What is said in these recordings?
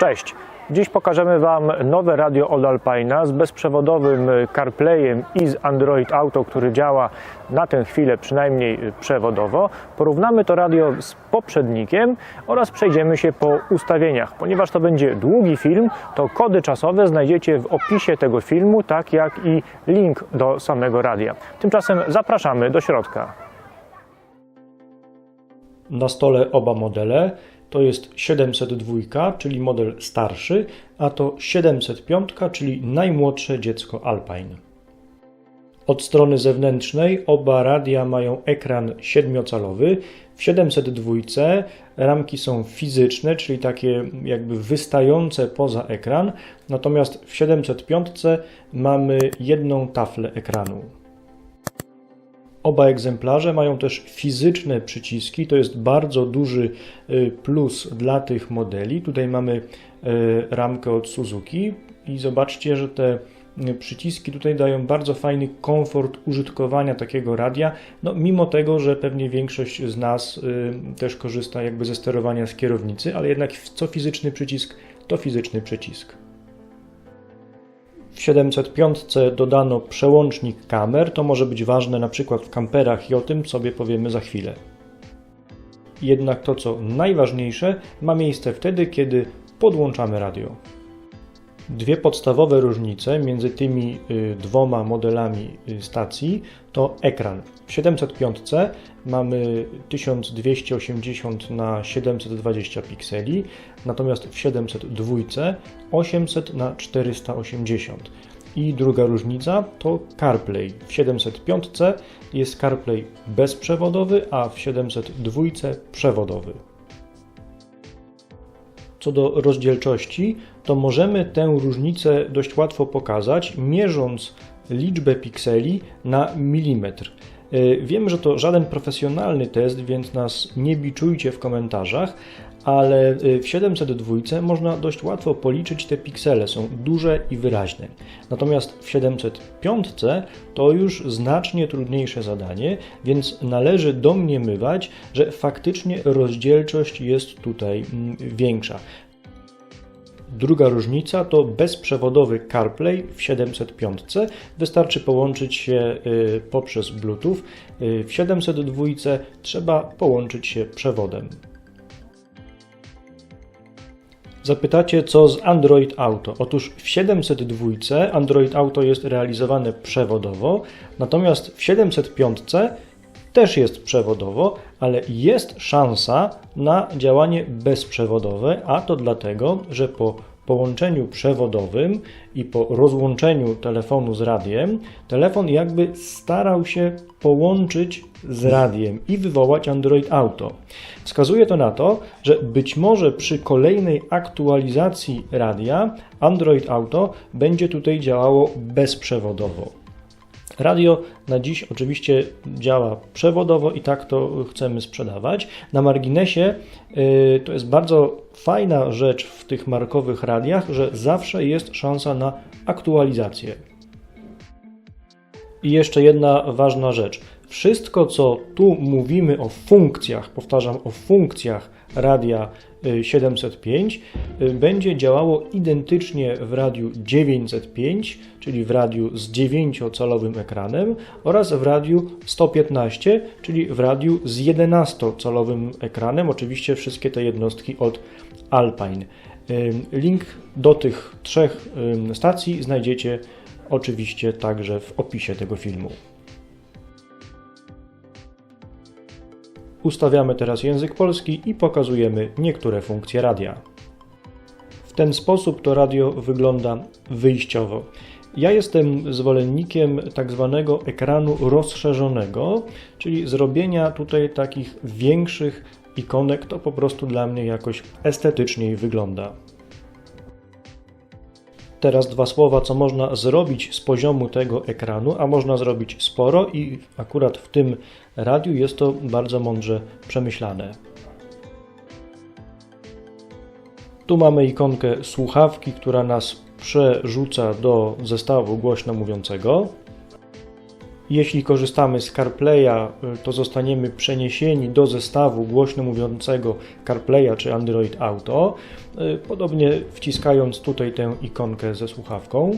Cześć! Dziś pokażemy Wam nowe radio od Alpina z bezprzewodowym CarPlayem i z Android Auto, który działa na tę chwilę przynajmniej przewodowo. Porównamy to radio z poprzednikiem oraz przejdziemy się po ustawieniach. Ponieważ to będzie długi film, to kody czasowe znajdziecie w opisie tego filmu, tak jak i link do samego radia. Tymczasem zapraszamy do środka. Na stole oba modele. To jest 702, czyli model starszy, a to 705, czyli najmłodsze dziecko Alpine. Od strony zewnętrznej oba radia mają ekran 7-calowy. W 702 ramki są fizyczne, czyli takie jakby wystające poza ekran, natomiast w 705 mamy jedną taflę ekranu. Oba egzemplarze mają też fizyczne przyciski, to jest bardzo duży y, plus dla tych modeli. Tutaj mamy y, ramkę od Suzuki i zobaczcie, że te y, przyciski tutaj dają bardzo fajny komfort użytkowania takiego radia, no mimo tego, że pewnie większość z nas też korzysta jakby ze sterowania z kierownicy, ale jednak co fizyczny przycisk, to fizyczny przycisk. W 705 dodano przełącznik kamer, to może być ważne na przykład w kamperach i o tym sobie powiemy za chwilę. Jednak to, co najważniejsze, ma miejsce wtedy, kiedy podłączamy radio. Dwie podstawowe różnice między tymi y, dwoma modelami y, stacji to ekran. W 705 mamy 1280 na 720 pikseli, natomiast w 702 800 na 480. I druga różnica to CarPlay. W 705 jest CarPlay bezprzewodowy, a w 702 przewodowy. Co do rozdzielczości, to możemy tę różnicę dość łatwo pokazać, mierząc liczbę pikseli na milimetr. Wiem, że to żaden profesjonalny test, więc nas nie biczujcie w komentarzach, ale w 702 można dość łatwo policzyć te piksele, są duże i wyraźne. Natomiast w 705 to już znacznie trudniejsze zadanie, więc należy domniemywać, że faktycznie rozdzielczość jest tutaj większa. Druga różnica to bezprzewodowy CarPlay w 705. Wystarczy połączyć się poprzez Bluetooth. W 702 trzeba połączyć się przewodem. Zapytacie, co z Android Auto? Otóż w 702 Android Auto jest realizowane przewodowo, natomiast w 705 też jest przewodowo, ale jest szansa na działanie bezprzewodowe, a to dlatego, że po połączeniu przewodowym i po rozłączeniu telefonu z radiem, telefon jakby starał się połączyć z radiem i wywołać Android Auto. Wskazuje to na to, że być może przy kolejnej aktualizacji radia Android Auto będzie tutaj działało bezprzewodowo. Radio na dziś oczywiście działa przewodowo i tak to chcemy sprzedawać. Na marginesie yy, to jest bardzo fajna rzecz w tych markowych radiach, że zawsze jest szansa na aktualizację. I jeszcze jedna ważna rzecz. Wszystko, co tu mówimy o funkcjach, powtarzam, o funkcjach radia 705, będzie działało identycznie w radiu 905, czyli w radiu z 9-calowym ekranem oraz w radiu 115, czyli w radiu z 11-calowym ekranem. Oczywiście wszystkie te jednostki od Alpine. Link do tych trzech stacji znajdziecie oczywiście także w opisie tego filmu. Ustawiamy teraz język polski i pokazujemy niektóre funkcje radia. W ten sposób to radio wygląda wyjściowo. Ja jestem zwolennikiem tak zwanego ekranu rozszerzonego, czyli zrobienia tutaj takich większych ikonek, to po prostu dla mnie jakoś estetyczniej wygląda. Teraz dwa słowa, co można zrobić z poziomu tego ekranu, a można zrobić sporo i akurat w tym radiu jest to bardzo mądrze przemyślane. Tu mamy ikonkę słuchawki, która nas przerzuca do zestawu głośno mówiącego. Jeśli korzystamy z CarPlaya, y, to zostaniemy przeniesieni do zestawu głośno mówiącego CarPlaya czy Android Auto, y, podobnie wciskając tutaj tę ikonkę ze słuchawką.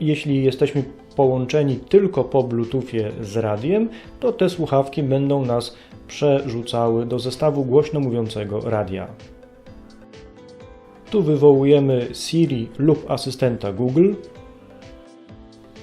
Jeśli jesteśmy połączeni tylko po Bluetoothie z radiem, to te słuchawki będą nas przerzucały do zestawu głośno mówiącego radia. Tu wywołujemy Siri lub asystenta Google.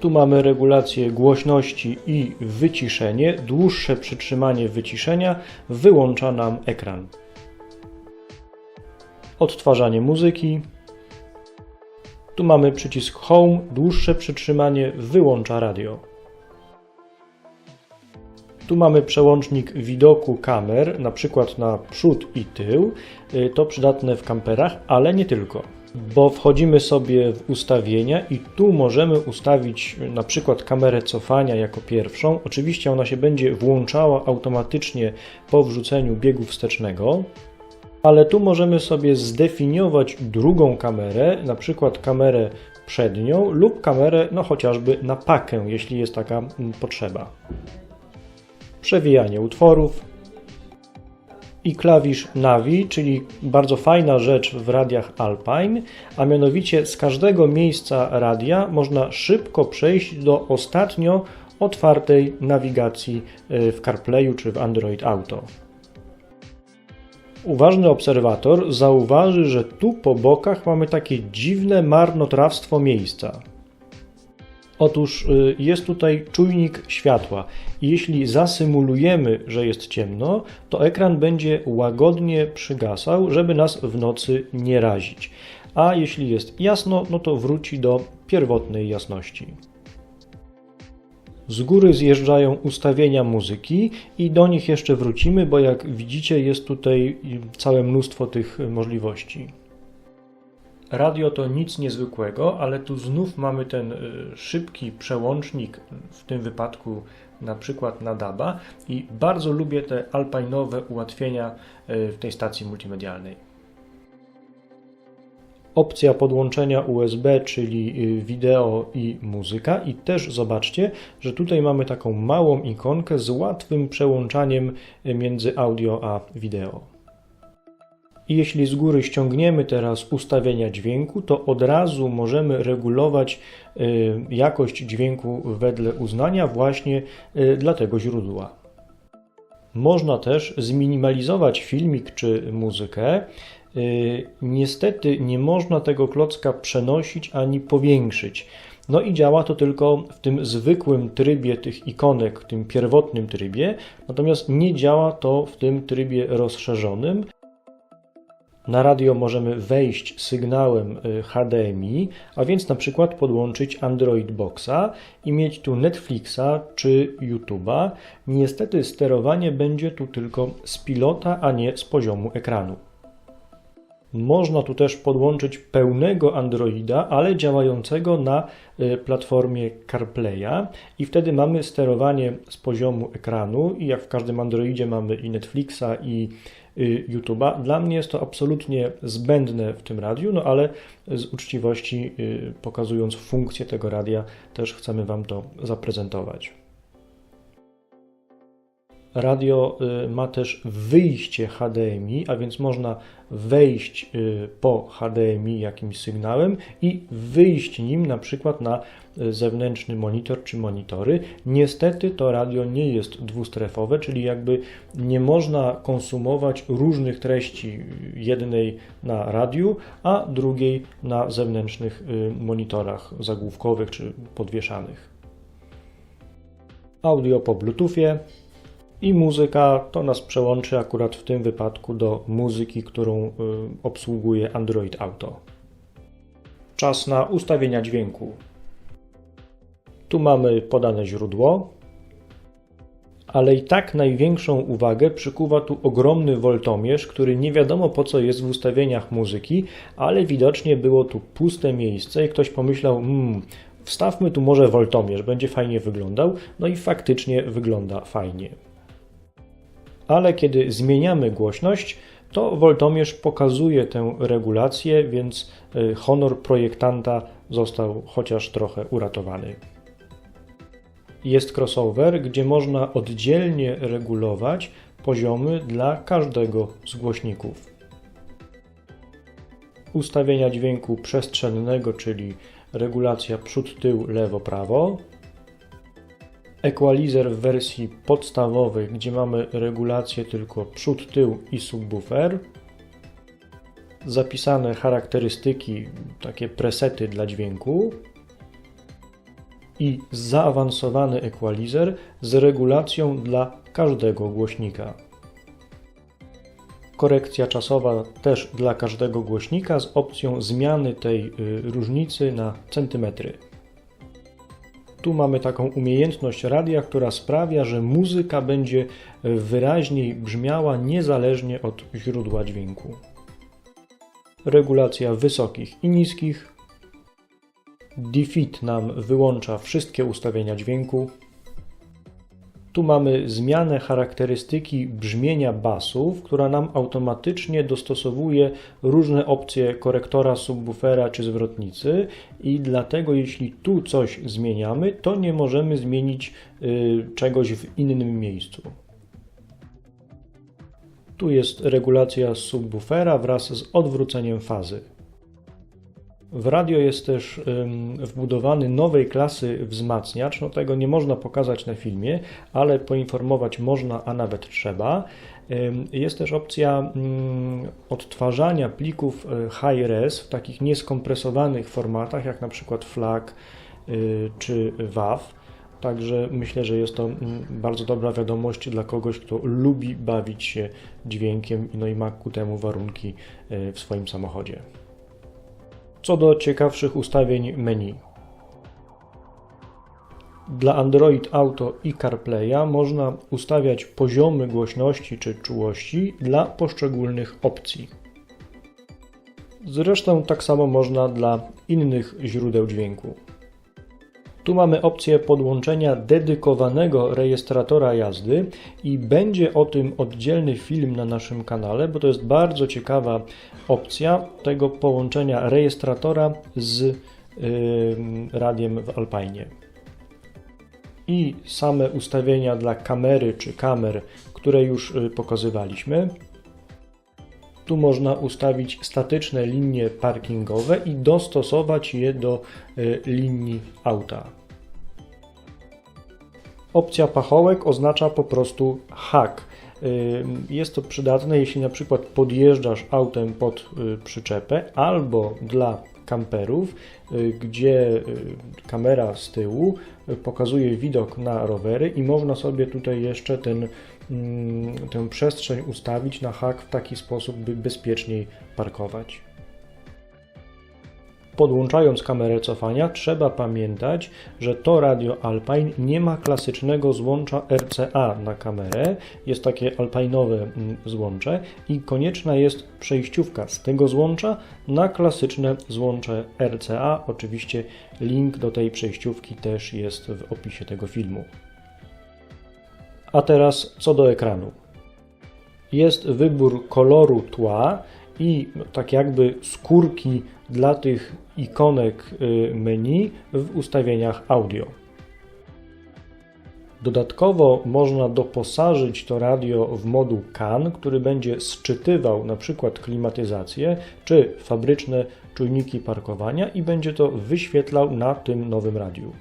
Tu mamy regulację głośności i wyciszenie. Dłuższe przytrzymanie wyciszenia wyłącza nam ekran. Odtwarzanie muzyki. Tu mamy przycisk Home. Dłuższe przytrzymanie wyłącza radio. Tu mamy przełącznik widoku kamer, na przykład na przód i tył. Y, to przydatne w kamperach, ale nie tylko. Bo wchodzimy sobie w ustawienia i tu możemy ustawić na przykład kamerę cofania jako pierwszą. Oczywiście ona się będzie włączała automatycznie po wrzuceniu biegu wstecznego. Ale tu możemy sobie zdefiniować drugą kamerę, na przykład kamerę przednią lub kamerę no chociażby na pakę, jeśli jest taka potrzeba przewijanie utworów i klawisz Navi, czyli bardzo fajna rzecz w radiach Alpine, a mianowicie z każdego miejsca radia można szybko przejść do ostatnio otwartej nawigacji e, w CarPlayu czy w Android Auto. Uważny obserwator zauważy, że tu po bokach mamy takie dziwne marnotrawstwo miejsca. Otóż y, jest tutaj czujnik światła. Jeśli zasymulujemy, że jest ciemno, to ekran będzie łagodnie przygasał, żeby nas w nocy nie razić. A jeśli jest jasno, no to wróci do pierwotnej jasności. Z góry zjeżdżają ustawienia muzyki i do nich jeszcze wrócimy, bo jak widzicie jest tutaj całe mnóstwo tych możliwości. Radio to nic niezwykłego, ale tu znów mamy ten y, szybki przełącznik, w tym wypadku na przykład na DABA i bardzo lubię te alpinowe ułatwienia y, w tej stacji multimedialnej. Opcja podłączenia USB, czyli y, wideo i muzyka i też zobaczcie, że tutaj mamy taką małą ikonkę z łatwym przełączaniem między audio a wideo. I jeśli z góry ściągniemy teraz ustawienia dźwięku, to od razu możemy regulować y, jakość dźwięku wedle uznania właśnie y, dla tego źródła. Można też zminimalizować filmik czy muzykę. Y, niestety nie można tego klocka przenosić ani powiększyć. No i działa to tylko w tym zwykłym trybie tych ikonek, w tym pierwotnym trybie, natomiast nie działa to w tym trybie rozszerzonym. Na radio możemy wejść sygnałem y, HDMI, a więc na przykład podłączyć Android Boxa i mieć tu Netflixa czy YouTube'a. Niestety sterowanie będzie tu tylko z pilota, a nie z poziomu ekranu. Można tu też podłączyć pełnego Androida, ale działającego na y, platformie CarPlaya i wtedy mamy sterowanie z poziomu ekranu i jak w każdym Androidzie mamy i Netflixa i YouTube'a. Dla mnie jest to absolutnie zbędne w tym radiu, no ale z uczciwości y, pokazując funkcję tego radia też chcemy Wam to zaprezentować. Radio y, ma też wyjście HDMI, a więc można wejść y, po HDMI jakimś sygnałem i wyjść nim na przykład na y, zewnętrzny monitor czy monitory. Niestety to radio nie jest dwustrefowe, czyli jakby nie można konsumować różnych treści jednej na radiu, a drugiej na zewnętrznych monitorach zagłówkowych czy podwieszanych. Audio po Bluetoothie i muzyka to nas przełączy akurat w tym wypadku do muzyki, którą y, obsługuje Android Auto. Czas na ustawienia dźwięku. Tu mamy podane źródło, ale i tak największą uwagę przykuwa tu ogromny woltomierz, który nie wiadomo po co jest w ustawieniach muzyki, ale widocznie było tu puste miejsce i ktoś pomyślał, hmm, wstawmy tu może woltomierz, będzie fajnie wyglądał, no i faktycznie wygląda fajnie ale kiedy zmieniamy głośność, to woltomierz pokazuje tę regulację, więc y, honor projektanta został chociaż trochę uratowany. jest crossover, gdzie można oddzielnie regulować poziomy dla każdego z głośników. Ustawienia dźwięku przestrzennego, czyli regulacja przód-tył, lewo-prawo. Equalizer w wersji podstawowej, gdzie mamy regulację tylko przód-tył i subwoofer. Zapisane charakterystyki, takie presety dla dźwięku i zaawansowany equalizer z regulacją dla każdego głośnika. Korekcja czasowa też dla każdego głośnika z opcją zmiany tej y, różnicy na centymetry. Tu mamy taką umiejętność radia, która sprawia, że muzyka będzie wyraźniej brzmiała niezależnie od źródła dźwięku. Regulacja wysokich i niskich, Defeat nam wyłącza wszystkie ustawienia dźwięku. Tu mamy zmianę charakterystyki brzmienia basów, która nam automatycznie dostosowuje różne opcje korektora, subwoofera czy zwrotnicy i dlatego jeśli tu coś zmieniamy, to nie możemy zmienić y, czegoś w innym miejscu. Tu jest regulacja subwoofera wraz z odwróceniem fazy. W radio jest też wbudowany nowej klasy wzmacniacz. No tego nie można pokazać na filmie, ale poinformować można, a nawet trzeba. Jest też opcja mm, odtwarzania plików e, high-res w takich nieskompresowanych formatach, jak na przykład FLAC y, czy WAV. Także myślę, że jest to mm, bardzo dobra wiadomość dla kogoś, kto lubi bawić się dźwiękiem no i ma ku temu warunki e, w swoim samochodzie. Co do ciekawszych ustawień menu. Dla Android Auto i CarPlaya można ustawiać poziomy głośności czy czułości dla poszczególnych opcji. Zresztą tak samo można dla innych źródeł dźwięku. Tu mamy opcję podłączenia dedykowanego rejestratora jazdy i będzie o tym oddzielny film na naszym kanale, bo to jest bardzo ciekawa opcja tego połączenia rejestratora z yy, radiem w Alpine. I same ustawienia dla kamery czy kamer, które już y, pokazywaliśmy. Tu można ustawić statyczne linie parkingowe i dostosować je do y, linii auta. Opcja pachołek oznacza po prostu hak. Jest to przydatne, jeśli na przykład podjeżdżasz autem pod y, przyczepę albo dla kamperów, y, gdzie y, kamera z tyłu pokazuje widok na rowery i można sobie tutaj jeszcze ten, mm, tę przestrzeń ustawić na hak w taki sposób, by bezpieczniej parkować. Podłączając kamerę cofania, trzeba pamiętać, że to radio Alpine nie ma klasycznego złącza RCA na kamerę. Jest takie alpinowe mm, złącze i konieczna jest przejściówka z tego złącza na klasyczne złącze RCA. Oczywiście link do tej przejściówki też jest w opisie tego filmu. A teraz co do ekranu. Jest wybór koloru tła i tak jakby skórki dla tych ikonek y, menu w ustawieniach audio. Dodatkowo można doposażyć to radio w moduł CAN, który będzie sczytywał przykład klimatyzację czy fabryczne czujniki parkowania i będzie to wyświetlał na tym nowym radiu.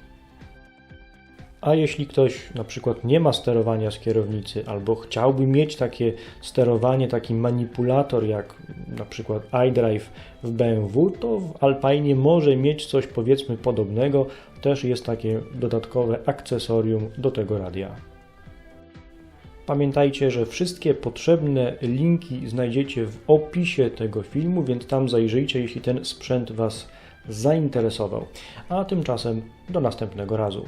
A jeśli ktoś na przykład nie ma sterowania z kierownicy albo chciałby mieć takie sterowanie, taki manipulator jak na przykład iDrive w BMW, to w Alpine może mieć coś powiedzmy podobnego. Też jest takie dodatkowe akcesorium do tego radia. Pamiętajcie, że wszystkie potrzebne linki znajdziecie w opisie tego filmu, więc tam zajrzyjcie, jeśli ten sprzęt Was zainteresował. A tymczasem do następnego razu.